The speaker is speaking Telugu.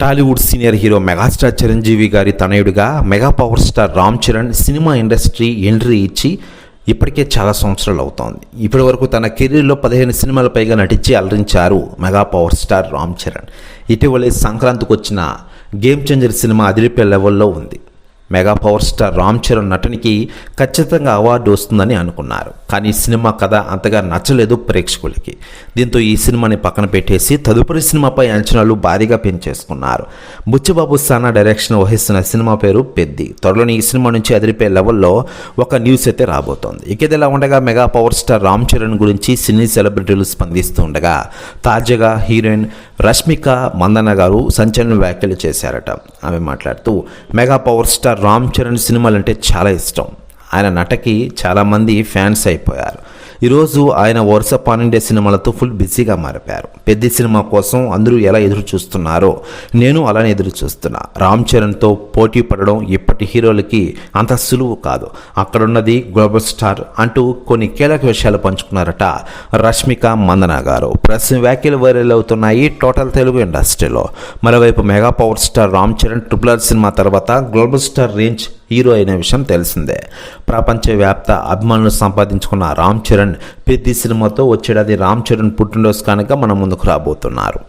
Tollywood senior hero megastar Chiranjeevi గారి తనయుడిగా mega power star Ram Charan cinema industry entry ఇచ్చి ఇప్పటికే చాలా సంవత్సరాలు అవుతోంది. ఇప్పటి వరకు తన కెరీర్లో పదిహేను సినిమాల పైగా నటించి అలరించారు mega power star Ram Charan ఇటీవలే సంక్రాంతికి వచ్చిన గేమ్ చేంజర్ సినిమా అదిరిపే లెవెల్లో ఉంది. Mega power star Ram Charan నటనకి ఖచ్చితంగా అవార్డు వస్తుందని అనుకున్నారు. కానీ సినిమా కథ అంతగా నచ్చలేదు ప్రేక్షకులకి. దీంతో ఈ సినిమాని పక్కన పెట్టేసి తదుపరి సినిమాపై అంచనాలు భారీగా పెంచేసుకున్నారు. బుచ్చిబాబు సానా డైరెక్షన్ వహిస్తున్న సినిమా పేరు పెద్ది. త్వరలోని ఈ సినిమా నుంచి అదిరిపే లెవెల్లో ఒక న్యూస్ అయితే రాబోతోంది. ఇక ఉండగా mega power star Ram Charan గురించి సినీ సెలబ్రిటీలు స్పందిస్తూ ఉండగా తాజాగా హీరోయిన్ రష్మిక మందన్న గారు సంచలన వ్యాఖ్యలు చేశారట. ఆమె మాట్లాడుతూ mega power star Ram Charan సినిమాలంటే చాలా ఇష్టం. ఆయన నటకి చాలామంది ఫ్యాన్స్ అయిపోయారు. ఈరోజు ఆయన వరుస పన్నెండే సినిమాలతో ఫుల్ బిజీగా మారిపోయారు. పెద్ద సినిమా కోసం అందరూ ఎలా ఎదురు చూస్తున్నారో నేను అలానే ఎదురు చూస్తున్నా. రామ్ చరణ్తో పోటీ పడడం ఇప్పటి హీరోలకి అంత సులువు కాదు. అక్కడున్నది గ్లోబల్ స్టార్ అంటూ కొన్ని కీలక విషయాలు పంచుకున్నారట రష్మిక మందన గారు. ప్రస్తుతం వ్యాఖ్యలు వైరల్ అవుతున్నాయి టోటల్ తెలుగు ఇండస్ట్రీలో. మరోవైపు mega power star Ram Charan triple R cinema తర్వాత గ్లోబల్ స్టార్ రేంజ్ హీరో అయిన విషయం తెలిసిందే. ప్రపంచవ్యాప్త అభిమానులు సంపాదించుకున్న రామ్ చరణ్ ప్రతి సినిమాతో వచ్చేటది రామ్ చరణ్ పుట్టినరోజు కనుక మన ముందుకు రాబోతున్నారు.